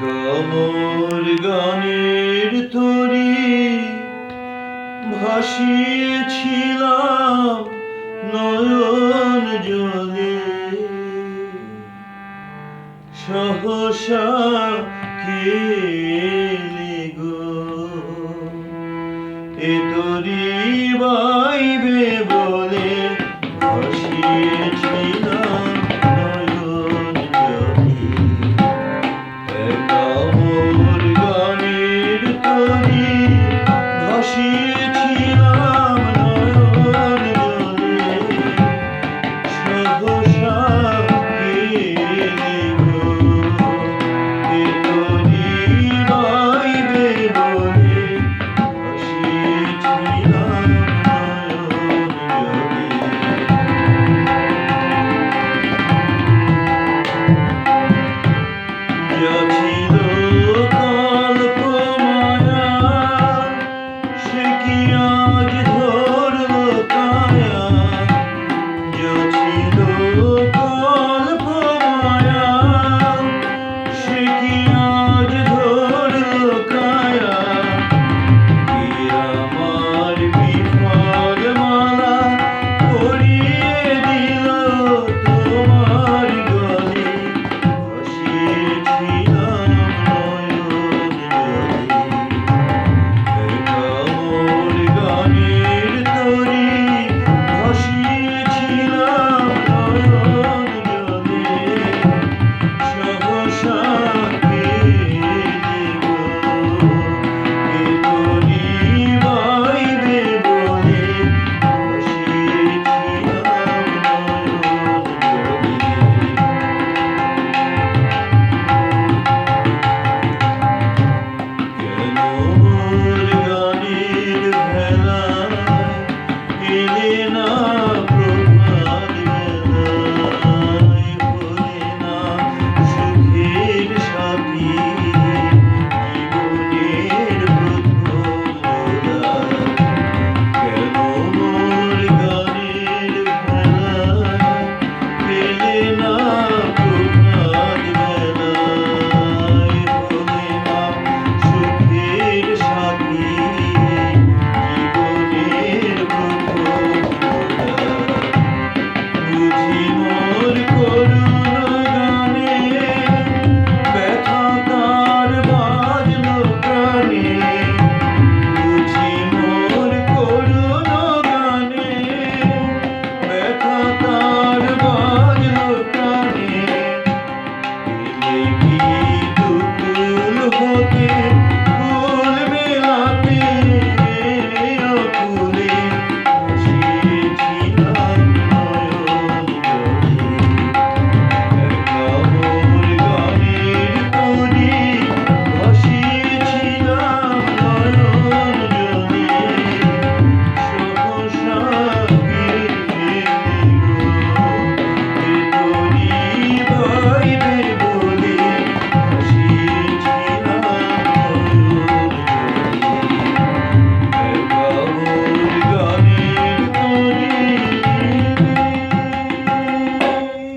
কমর গানের তরি ভাসিয়েছিলাম নয়ন জলে। সহসা কেলে গো? এ তরি বাইবে thank you.